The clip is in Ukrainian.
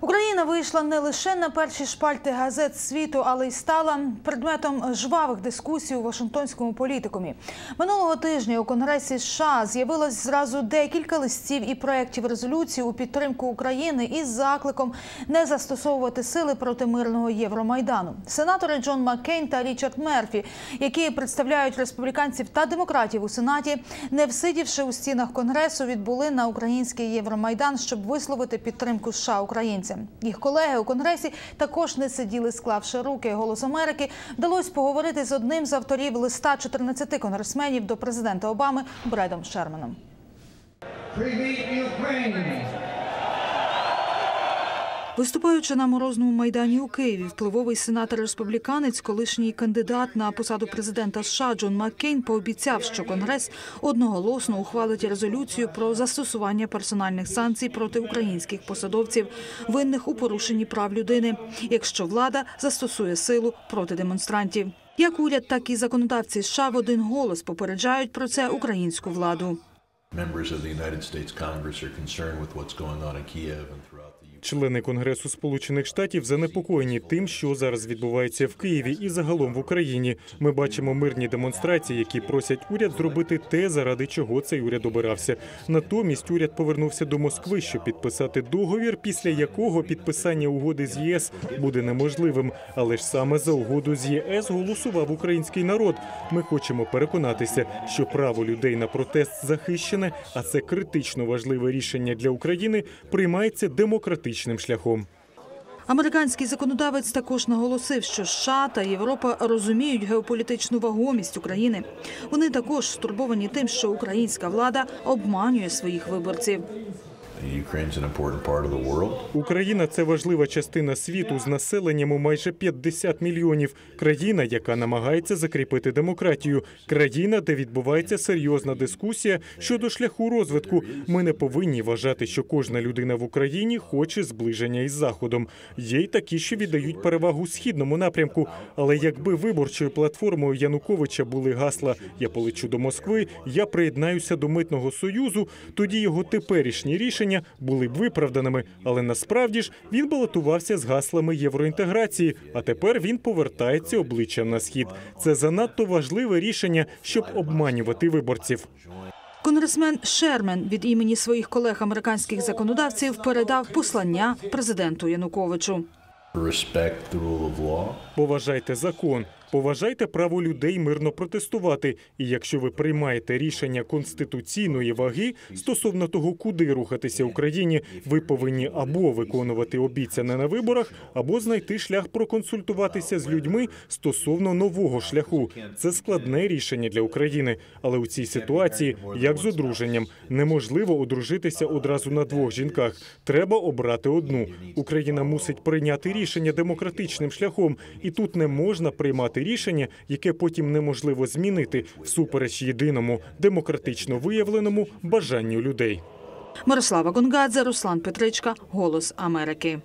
Україна вийшла не лише на перші шпальти газет світу, але й стала предметом жвавих дискусій у Вашингтонському політикумі. Минулого тижня у Конгресі США з'явилось зразу декілька листів і проєктів резолюції у підтримку України із закликом не застосовувати сили проти мирного Євромайдану. Сенатори Джон Маккейн та Річард Мерфі, які представляють республіканців та демократів у Сенаті, не всидівши у стінах Конгресу, відбули на український Євромайдан, щоб висловити підтримку США українцям. Їх колеги у Конгресі також не сиділи, склавши руки. Голос Америки вдалося поговорити з одним з авторів листа 14 конгресменів до президента Обами Бредом Шерманом. Привіт, Україні! Виступаючи на морозному майдані у Києві, впливовий сенатор-республіканець, колишній кандидат на посаду президента США Джон Маккейн пообіцяв, що Конгрес одноголосно ухвалить резолюцію про застосування персональних санкцій проти українських посадовців, винних у порушенні прав людини, якщо влада застосує силу проти демонстрантів. Як уряд, так і законодавці США в один голос попереджають про це українську владу. Члени Конгресу Сполучених Штатів занепокоєні тим, що зараз відбувається в Києві і загалом в Україні. Ми бачимо мирні демонстрації, які просять уряд зробити те, заради чого цей уряд обирався. Натомість уряд повернувся до Москви, щоб підписати договір, після якого підписання угоди з ЄС буде неможливим. Але ж саме за угоду з ЄС голосував український народ. Ми хочемо переконатися, що право людей на протест захищене, а це критично важливе рішення для України приймається демократичним шляхом. Американський законодавець також наголосив, що США та Європа розуміють геополітичну вагомість України. Вони також стурбовані тим, що українська влада обманює своїх виборців. Україна це важлива частина світу з населенням у майже 50 мільйонів. Країна, яка намагається закріпити демократію. Країна, де відбувається серйозна дискусія щодо шляху розвитку. Ми не повинні вважати, що кожна людина в Україні хоче зближення із заходом. Є й такі, що віддають перевагу східному напрямку. Але якби виборчою платформою Януковича були гасла Я полечу до Москви, я приєднаюся до митного союзу, тоді його теперішні рішення були б виправданими. Але насправді ж він балотувався з гаслами євроінтеграції, а тепер він повертається обличчям на схід. Це занадто важливе рішення, щоб обманювати виборців. Конгресмен Шермен від імені своїх колег американських законодавців передав послання президенту Януковичу. Поважайте закон, поважайте право людей мирно протестувати. І якщо ви приймаєте рішення конституційної ваги стосовно того, куди рухатися Україні, ви повинні або виконувати обіцяне на виборах, або знайти шлях проконсультуватися з людьми стосовно нового шляху. Це складне рішення для України, але у цій ситуації, як з одруженням, неможливо одружитися одразу на двох жінках. Треба обрати одну. Україна мусить прийняти рішення демократичним шляхом, і тут не можна приймати рішення, яке потім неможливо змінити всупереч єдиному демократично виявленому бажанню людей. Мирослава Гонгадзе, Руслан Петричка, Голос Америки.